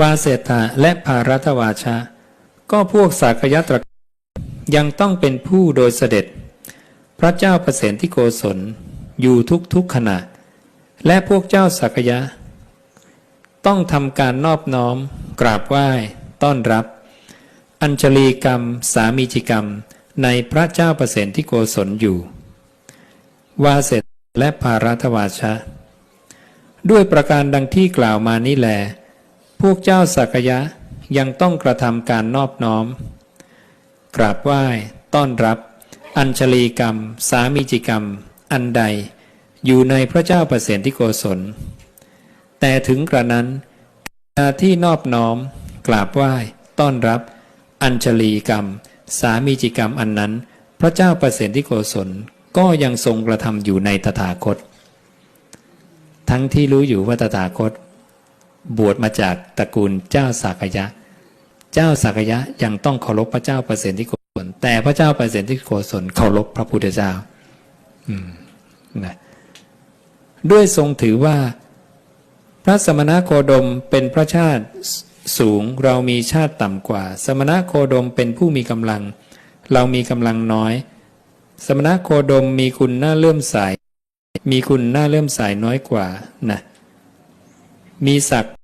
วาเสถะและภารัตวาชะ ก็พวกสักยตรยังต้องเป็นผู้โดยเสด็จ พระเจ้าประเสนที่โกศลอยู่ทุกทุกขณะ และพวกเจ้าสักยะ ต้องทำการนอบน้อม กราบไหว้ ต้อนรับ อัญชลีกรรม สามีจิกรรม ในพระเจ้าประเสนที่โกศลอยู่ วาเสถและภารัตวาชะ ด้วยประการดังที่กล่าวมานี้แหลพ วกเจ้าสักยะยังต้องกระทำการนอบน้อม กราบไหว้ ต้อนรับ อัญชลีกรรม สามีจิกรรม อันใด อยู่ในพระเจ้าประเสนที่โกศล แต่ถึงกระนั้นเวลาที่นอบน้อม กราบไหว้ ต้อนรับ อัญชลีกรรม สามีจิกรรมอันนั้น พระเจ้าประเสนที่โกศลก็ยังทรงกระทำอยู่ในตถาคต ทั้งที่รู้อยู่ว่าตถาคต บวชมาจากตระกูลเจ้าสากยะ เจ้าสากยะยังต้องเคารพพระเจ้าประเสนที่โกศลแต่พระเจ้าประเสนที่โกศลเคารพพระพุทธเจ้าอืมนะด้วยทรงถือว่า พระสมณโคดมเป็นพระชาติสูงเรามีชาติต่ำกว่า สมณโคดมเป็นผู้มีกำลัง เรามีกำลังน้อย สมณโคดมมีคุณน่าเลื่อมใสมีคุณน่าเลื่อมใสน้อยกว่านะมีศักดิ์